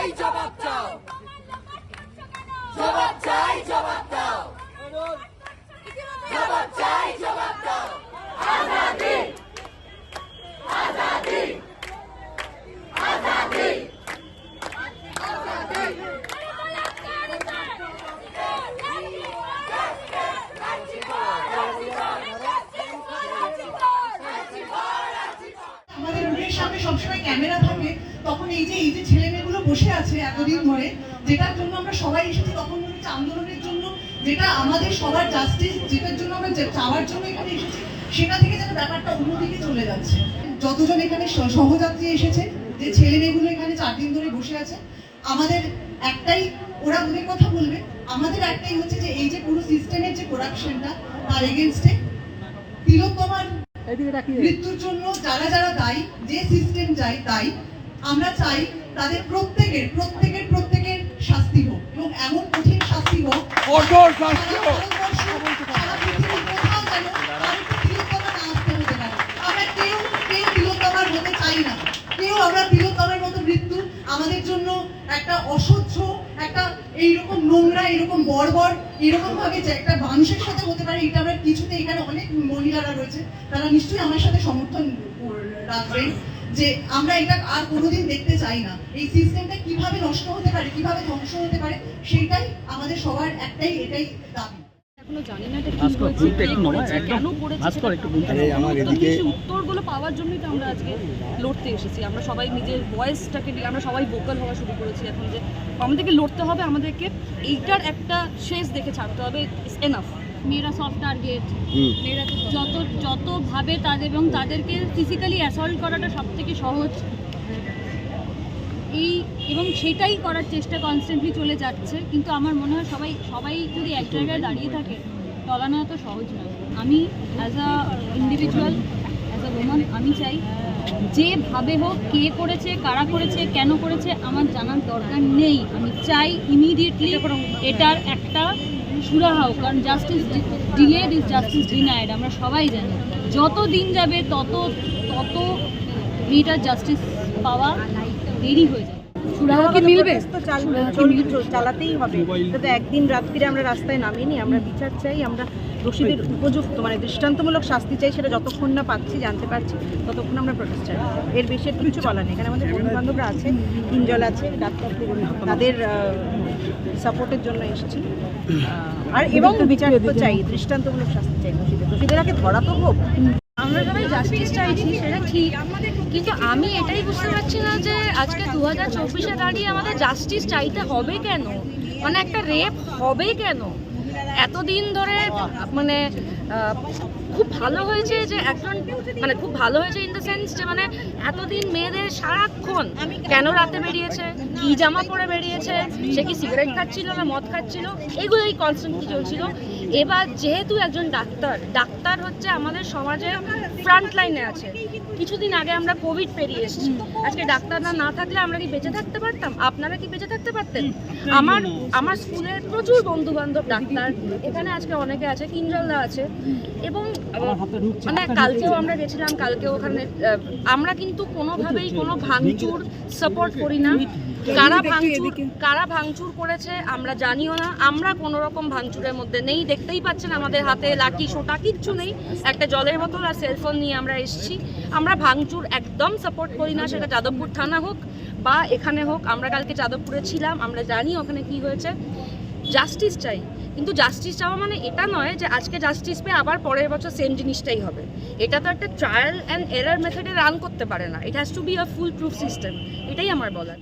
চাই জবাব চাও। জবাব চাই, জবাব দাও। জবাব চাই, জবাব দাও। আজাদি আজাদি আজাদি আমাদের মুখের সামনে সবসময় ক্যামেরা তখন এই যে এই যে ছেলে মেয়েগুলো বসে আছে এতদিন ধরে যেটার জন্য আমরা সবাই এসেছি তখন মনে হচ্ছে আন্দোলনের জন্য যেটা আমাদের সবার জাস্টিস যেটার জন্য আমরা চাওয়ার জন্য এখানে এসেছি সেটা থেকে যেন ব্যাপারটা অন্যদিকে চলে যাচ্ছে। যতজন এখানে সহযাত্রী এসেছে যে ছেলে মেয়েগুলো এখানে চার দিন ধরে বসে আছে আমাদের একটাই ওরা ওদের কথা বলবে আমাদের একটাই হচ্ছে যে এই যে পুরো সিস্টেমের যে করাপশনটা তার এগেনস্টে তিলোত্তমার মৃত্যুর জন্য যারা যারা দায়ী যে সিস্টেম যায় দায়ী আমরা চাই তাদের প্রত্যেকের প্রত্যেকের প্রত্যেকের শাস্তি হোক এবং এমন কঠিন শাস্তি হোক কঠোর শাস্তি হোক। আমরা তিলোত্তমার মতো মৃত্যু আমাদের জন্য একটা অসহ্য একটা এইরকম নোংরা এরকম বর্বর এরকম ভাবে যে একটা মানুষের সাথে হতে পারে এটা আমরা কিছুতে এখানে অনেক মহিলারা রয়েছে তারা নিশ্চয়ই আমার সাথে সমর্থন রাখবেন। যে আমরা এটা আর কোনোদিন দেখতে চাই না। এই সিস্টেমটা কীভাবে নষ্ট হতে পারে কীভাবে ধ্বংস হতে পারে সেটাই আমাদের সবার একটাই এটাই দাবি। এখনও জানি না এটা কি ভাস্কর, হয়েছে, বুঝতে কে একটু নয়, করেছে, একদম। কেন করেছে ভাস্কর, সেটা? একটু বুঝতে এখনও আরে, আমার পর্যন্ত এদিকে- সেই উত্তরগুলো পাওয়ার জন্যই তো আমরা আজকে লড়তে এসেছি। আমরা সবাই নিজের ভয়েসটাকে নিয়ে আমরা সবাই ভোকাল হওয়া শুরু করেছি এখন যে আমাদেরকে লড়তে হবে আমাদেরকে। এইটার একটা শেষ দেখে ছাড়তে হবে ইস এনাফ মেয়েরা সফট টার্গেট মেয়েরা যত যতভাবে তাদের এবং তাদেরকে ফিজিক্যালি অ্যাসল্ট করাটা সব থেকে সহজ। এই এবং সেটাই করার চেষ্টা কনস্ট্যান্টলি চলে যাচ্ছে। কিন্তু আমার মনে হয় সবাই সবাই যদি এক জায়গায় দাঁড়িয়ে থাকে টলানো এত সহজ নয় আমি as a individual as a woman আমি চাই যেভাবে হোক কে করেছে কারা করেছে কেন করেছে আমার জানার দরকার নেই। আমি চাই ইমিডিয়েটলি এটার একটা সুরাহা হোক কারণ justice delayed is justice denied আমরা সবাই জানি। যত দিন যাবে তত তত মেয়েটার জাস্টিস পাওয়া দেরি হয়ে মিলবে? চল- চালাতেই হবে। তো একদিন রাত্রিরে আমরা রাস্তায় নামিনি আমরা বিচার চাই আমরা দোষীদের উপযুক্ত মানে দৃষ্টান্তমূলক শাস্তি চাই সেটা যতক্ষণ না পাচ্ছি জানতে পারছি ততক্ষণ আমরা প্রোটেস্ট চাই। এর বেশি কিছু বলার নেই। এখানে আমাদের বন্ধু বান্ধবরা আছে ইঞ্জল আছে ডাক্তার তাদের সাপোর্টের জন্য এসেছি। আর এবং বিচার তো চাই, দৃষ্টান্তমূলক শাস্তি চাই দোষীদের দোষীদের আগে ধরা তো হোক। আমরা সবাই জাস্টিস চাইছি, সেটা ঠিক। কিন্তু আমি এটাই বুঝতে পারছি না যে আজকে দু হাজার চব্বিশে দাঁড়িয়ে আমাদের জাস্টিস চাইতে হবে কেন? মানে একটা রেপ হবে কেন? এতদিন ধরে মানে খুব ভালো হয়েছে যে এখন মানে খুব ভালো হয়েছে ইন দ্য সেন্স যে মানে এতদিন মেয়েদের সারাক্ষণ কেন রাতে বেরিয়েছে, কি জামা পরে বেরিয়েছে, সে কি সিগারেট খাচ্ছিল না, মদ খাচ্ছিল এগুলোই কনস্ট্যান্টলি চলছিল। এবার যেহেতু একজন ডাক্তার ডাক্তার হচ্ছে আমাদের সমাজের ফ্রন্ট লাইনে আছে। কিছুদিন আগে আমরা কোভিড পেরিয়ে এসেছি। আজকে ডাক্তাররা না থাকলে আমরা কি বেঁচে থাকতে পারতাম? আপনারা কি বেঁচে থাকতে পারতেন? আমার আমার স্কুলের প্রচুর বন্ধু বান্ধব ডাক্তার। এখানে আজকে অনেকে আছে কিঞ্জলদা আছে। এবং মানে কালকেও আমরা গেছিলাম কালকেও ওখানে আমরা কিন্তু কোনোভাবেই কোনো ভাঙচুর সাপোর্ট করি না। কারা ভাঙচুর কারা ভাঙচুর করেছে আমরা জানিও না। আমরা কোনো রকম ভাঙচুরের মধ্যে নেই দেখতেই পাচ্ছেন আমাদের হাতে লাঠি সোটা কিচ্ছু নেই। একটা জলের বোতল আর সেলফোন নিয়ে আমরা এসেছি। আমরা ভাঙচুর একদম সাপোর্ট করি না, সেটা যাদবপুর থানা হোক বা এখানে হোক, আমরা কালকে যাদবপুরে ছিলাম, আমরা জানি ওখানে কি হয়েছে। জাস্টিস চাই, কিন্তু জাস্টিস চাওয়া মানে এটা নয় যে আজকে জাস্টিস পেয়ে আবার পরের বছর সেম জিনিসটাই হবে। এটা তো একটা ট্রায়াল অ্যান্ড এরার মেথডে রান করতে পারে না। It has to be a foolproof system এটাই আমার বলার।